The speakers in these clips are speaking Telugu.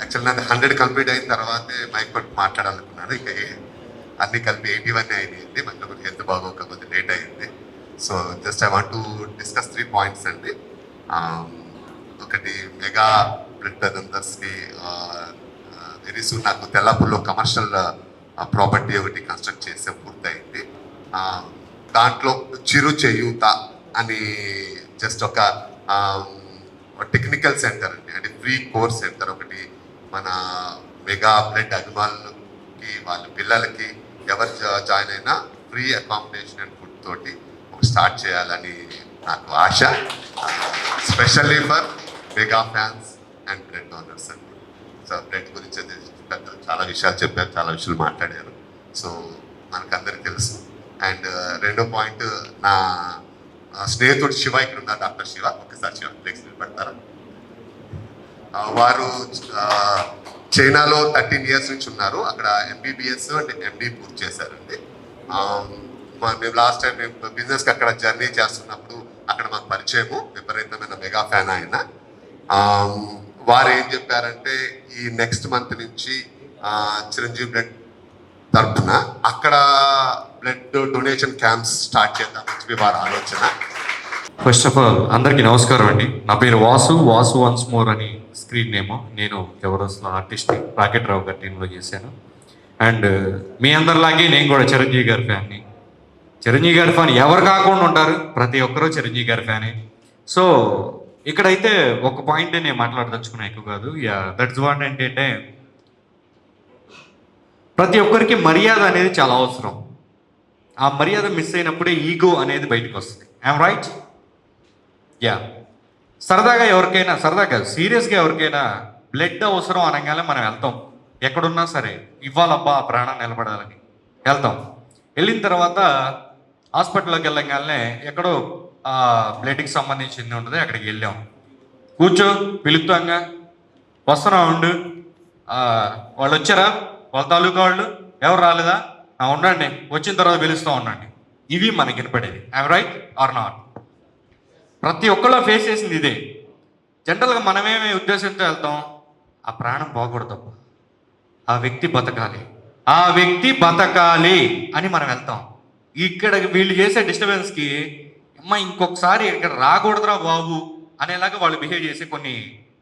యాక్చువల్ నాది హండ్రెడ్ కంప్లీట్ అయిన తర్వాతే మైక్ పట్టు మాట్లాడాలనుకున్నాను. ఇక అన్ని కలిపి ఎయిటీ వన్ అయింది మళ్ళీ కొంచెం హెల్త్ బాగోక కొద్దిగా లేట్ అయింది. So just I want to discuss three points అండి. ఒకటి మెగా బ్లడ్ బ్రదర్స్కి వెరీ సూన్ నాకు తెల్లాపూర్లో కమర్షియల్ ప్రాపర్టీ ఒకటి కన్స్ట్రక్ట్ చేసే పూర్తయింది. దాంట్లో చిరు చేయూత అని జస్ట్ ఒక టెక్నికల్ సెంటర్ అండి. అంటే ఫ్రీ కోర్స్ సెంటర్ ఒకటి మన మెగా బ్లడ్ అభిమానులకి వాళ్ళ పిల్లలకి ఎవరు జాయిన్ అయినా ఫ్రీ అకామిడేషన్ అండ్ ఫుడ్ తోటి స్టార్ట్ చేయాలని నాకు ఆశ. Specially for mega fans and blood donors అండి. సో బ్లడ్ గురించి పెద్ద పెద్దలు చాలా విషయాలు చెప్పారు చాలా విషయాలు మాట్లాడారు. సో మనకందరికి తెలుసు. అండ్ రెండో పాయింట్ నా స్నేహితుడు శివ ఇక్కడ ఉన్నారు డాక్టర్ శివ. ఒకసారి శివ ఫ్లెక్స్ నిలబడతారా వారు చైనాలో థర్టీన్ ఇయర్స్ నుంచి ఉన్నారు. అక్కడ ఎంబీబీఎస్ అండ్ ఎండి పూర్తి చేశారండి. మేము లాస్ట్ టైం మేము బిజినెస్కి అక్కడ జర్నీ చేస్తున్నప్పుడు అక్కడ మాకు పరిచయము. విపరీతమైన మెగా ఫ్యాన్ ఆయన. వారు ఏం చెప్పారంటే ఈ నెక్స్ట్ మంత్ నుంచి చిరంజీవి బ్లడ్ తరపున అక్కడ బ్లడ్ డొనేషన్ క్యాంప్స్ స్టార్ట్ చేద్దామని చెప్పి వారి ఆలోచన. ఫస్ట్ ఆఫ్ ఆల్ అందరికీ నమస్కారం అండి. నా పేరు వాసు. వాసు వన్స్ మోర్ అని స్క్రీన్ నేమ్. నేను ఎవరోస్లో ఆర్టిస్ట్ రాకెట్ రావు గారి టీంలో చేశాను. అండ్ మీ అందరిలాగే నేను కూడా చిరంజీవి గారి ఫ్యాన్ని. చిరంజీవి గారి ఫ్యాన్ ఎవరు కాకుండా ఉంటారు? ప్రతి ఒక్కరూ చిరంజీవి గారి ఫ్యానే. సో ఇక్కడైతే ఒక పాయింట్ నేను మాట్లాడదలుచుకున్నా ఎక్కువ కాదు. యా దట్స్ వాట్ ఏంటంటే ప్రతి ఒక్కరికి మర్యాద అనేది చాలా అవసరం. ఆ మర్యాద మిస్ అయినప్పుడే ఈగో అనేది బయటకు వస్తుంది. ఐఎమ్ రైట్ యా సరదాగా ఎవరికైనా సరదాగా సీరియస్గా ఎవరికైనా బ్లడ్ అవసరం అనగానే మనం వెళ్తాం. ఎక్కడున్నా సరే ఇవ్వాలబ్బా ఆ ప్రాణం నిలబడాలని వెళ్తాం. వెళ్ళిన తర్వాత హాస్పిటల్లోకి వెళ్ళగానే ఎక్కడో ఆ బ్లడ్కి సంబంధించింది ఉంటుంది అక్కడికి వెళ్ళాం. కూర్చో పిలుపుతాంగా వస్తున్నా ఉండు. వాళ్ళు వచ్చారా? వాళ్ళ తాలూకా వాళ్ళు? ఎవరు రాలేదా? ఉండండి. వచ్చిన తర్వాత పిలుస్తూ ఉండండి. ఇవి మనకి వినపడేది. ఐమ్ రైట్ ఆర్ నాట్ ప్రతి ఒక్కళ్ళు ఫేస్ చేసింది ఇదే. జనరల్గా మనమేమి ఉద్దేశంతో వెళ్తాం ఆ ప్రాణం పోకూడదు ఆ వ్యక్తి బతకాలి. ఆ వ్యక్తి బతకాలి అని మనం వెళ్తాం. ఇక్కడ వీళ్ళు చేసే డిస్టర్బెన్స్కి అమ్మ ఇంకొకసారి ఇక్కడ రాకూడదురా బాబు అనేలాగా వాళ్ళు బిహేవ్ చేసే కొన్ని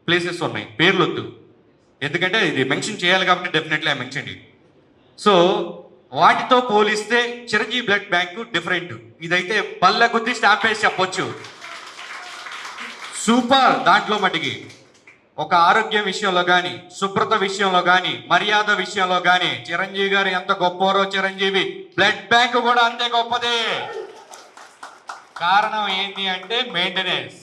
ప్లేసెస్ ఉన్నాయి. పేర్లు వద్దు ఎందుకంటే ఇది మెన్షన్ చేయాలి కాబట్టి డెఫినెట్లీ ఐ మెన్షన్ సో వాటితో పోలిస్తే చిరంజీవి బ్లడ్ బ్యాంకు డిఫరెంట్ ఇదైతే పల్లె కొద్ది స్టాంప్ వేసి చెప్పొచ్చు. సూపర్ దాంట్లో మటుకి. ఒక ఆరోగ్యం విషయంలో కానీ శుభ్రత విషయంలో కానీ మర్యాద విషయంలో కానీ చిరంజీవి గారు ఎంత గొప్పవారో చిరంజీవి బ్లడ్ బ్యాంక్ కూడా అంతే గొప్పదే. కారణం ఏంటి అంటే మెయింటెనెన్స్.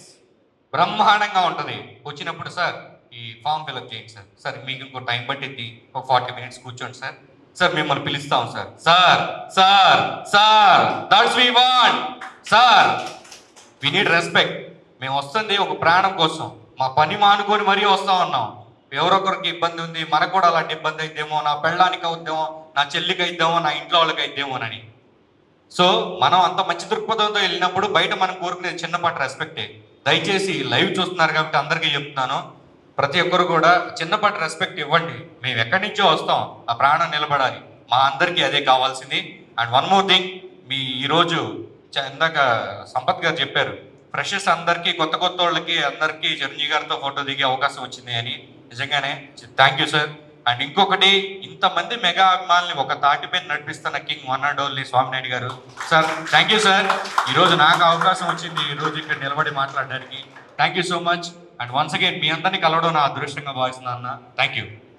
బ్రహ్మాండంగా ఉంటుంది. వచ్చినప్పుడు సార్ ఈ ఫామ్ ఫిల్అప్ చేయండి సార్. సార్ మీకు ఇంకో టైం పట్టింది ఒక ఫార్టీ మినిట్స్ కూర్చోండి సార్. సార్ మిమ్మల్ని పిలుస్తాం sir. Sir sir sir that's we want. Sir we need respect మేము వస్తుంది ఒక ప్రాణం కోసం. మా పని మానుకొని మరీ వస్తా ఉన్నాం. ఎవరొకరికి ఇబ్బంది ఉంది మనకు కూడా అలాంటి ఇబ్బంది అయిద్దేమో నా పెళ్ళానికి అవుద్దేమో నా చెల్లికి అయిద్దేమో నా ఇంట్లో వాళ్ళకి అయిద్దేమోనని సో మనం అంత మంచి దృక్పథంతో వెళ్ళినప్పుడు బయట మనం కోరుకునేది చిన్నపాటి రెస్పెక్టే దయచేసి లైవ్ చూస్తున్నారు కాబట్టి అందరికీ చెప్తున్నాను. ప్రతి ఒక్కరు కూడా చిన్నపాటి రెస్పెక్ట్ ఇవ్వండి. మేము ఎక్కడి నుంచో వస్తాం. ఆ ప్రాణం నిలబడాలి. మా అందరికీ అదే కావాల్సింది. అండ్ వన్ మోర్ థింగ్ మీ ఈరోజు ఇందాక సంపత్ గారు చెప్పారు. ఫ్రెషర్స్ అందరికీ కొత్త కొత్త వాళ్ళకి అందరికీ చిరంజీవి గారితో ఫోటో దిగే అవకాశం వచ్చింది అని నిజంగానే థ్యాంక్ యూ సార్ అండ్ ఇంకొకటి ఇంతమంది మెగా అభిమానుల్ని ఒక తాటిపై నడిపిస్తున్న king one and only Swaminaidu గారు. సార్ థ్యాంక్ యూ సార్ ఈరోజు నాకు అవకాశం వచ్చింది ఈ రోజు ఇక్కడ నిలబడి మాట్లాడడానికి. Thank you so much and once again మీ అందరినీ కలవడం నా అదృష్టంగా భావిస్తున్నాను థ్యాంక్ యూ